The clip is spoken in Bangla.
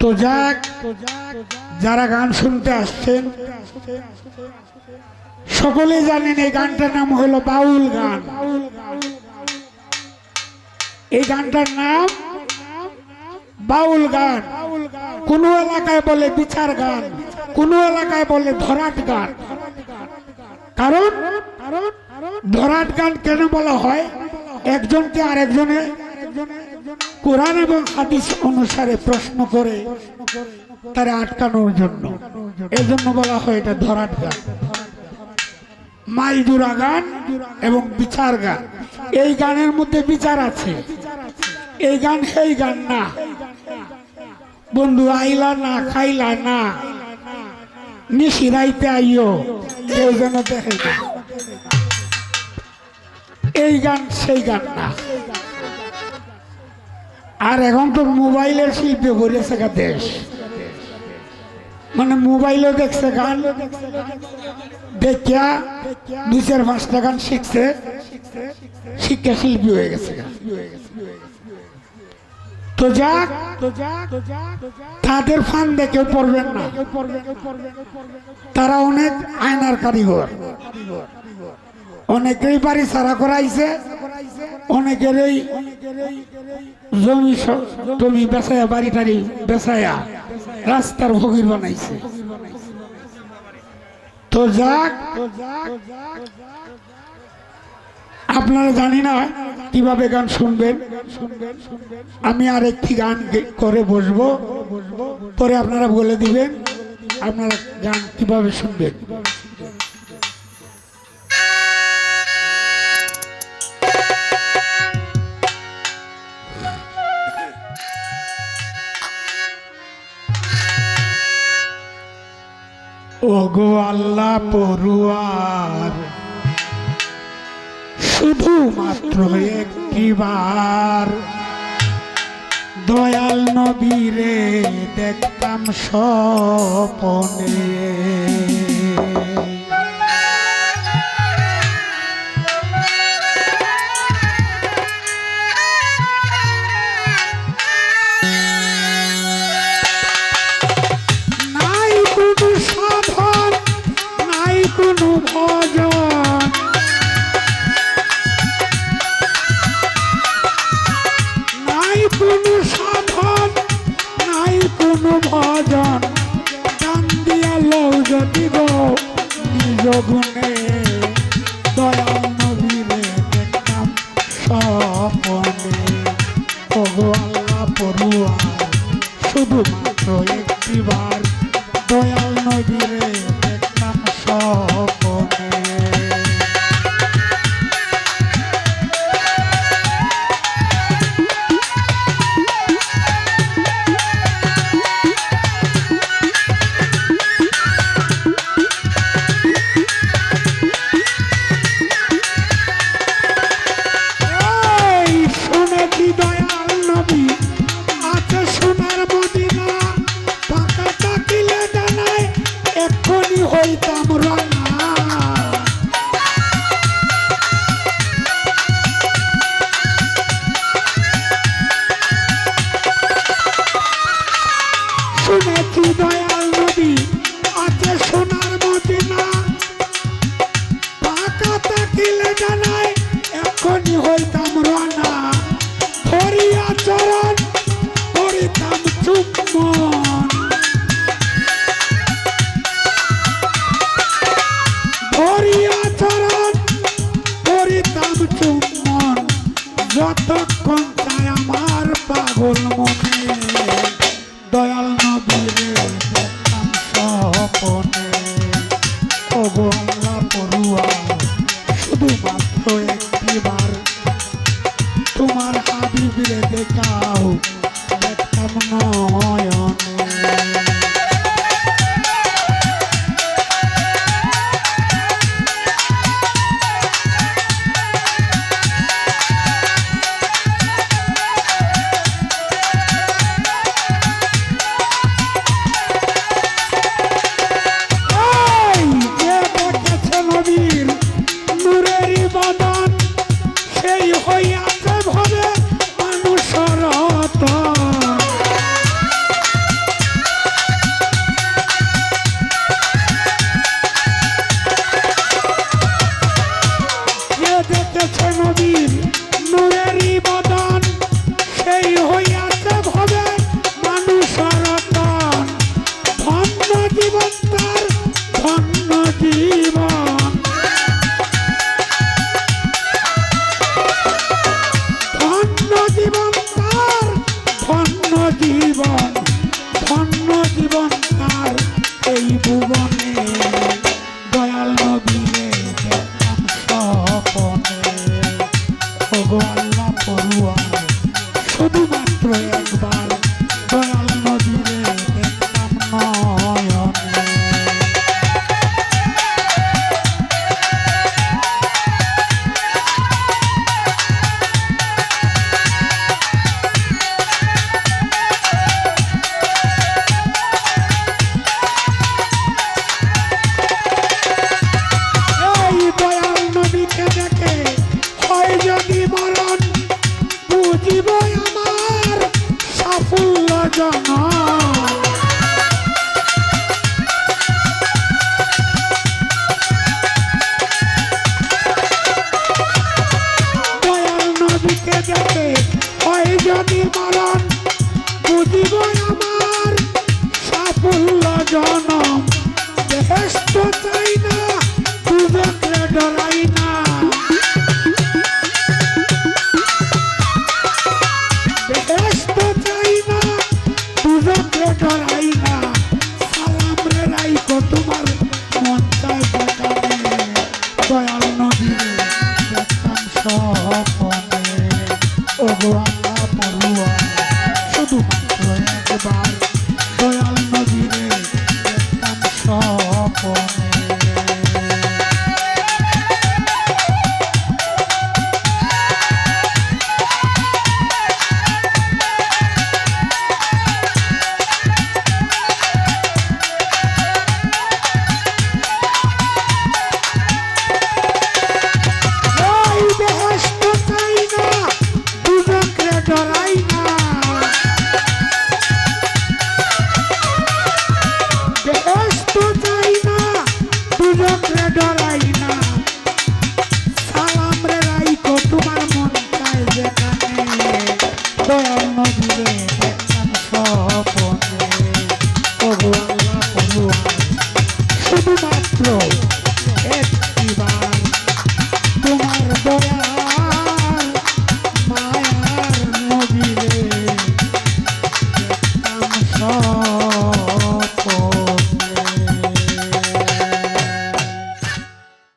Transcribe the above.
তো যাক, যারা গান শুনতে আসছেন, সকলে জানেন এই গানটার নাম হলো বাউল গান। এই গানটার নাম বাউল গান। কোন এলাকায় বলে বিচার গান, কোন এলাকায় বলে ধরাট গান। কারণ ধরাট গান কেন বলা হয়? একজনকে আরেকজনে কোরআন এবং হাদিস অনুসারে প্রশ্ন করে, তারা আটকানোর জন্য। এই জন্য বলা হয় এটা ধরাট গান। মাইজুরা গান এবং বিচার গান। এই গানের মধ্যে বিচার আছে। এই গান সেই গান না। বন্ধু, আইলা না, খাইলা না। নিশিরাইতে আইও কেউ যেন দেখে এই গান সেই গান না। আর এখন তো মোবাইলের শিল্পে ভরেছে গা দেশ। মানে মোবাইলও দেখছে গান দেখিয়া দুই চার পাঁচটা গান শিখছে শিক্ষা শিল্পী হয়ে গেছে। তো যাক, তাদের ফান দেখে পড়বেন না। তারা অনেক আয়নার কারিগর। অনেকেই বাড়ি ছাড়া করাইছে। অনেকেরই জমি জমি বেচায়া, বাড়ি বেচায়া রাস্তার বানাইছে। তো যাক, আপনারা জানি না কীভাবে গান শুনবেন। আমি আর একটি গান করে বসবো। পরে আপনারা বলে দিবেন আপনারা গান কীভাবে শুনবেন। ও গো আল্লাহ পড়ুয়ার। শুধুমাত্র একটিবার। দয়াল নবীরে দেখতাম স্বপনে। দয়াল নবীরে নাম স্বপনে স্বপনে No.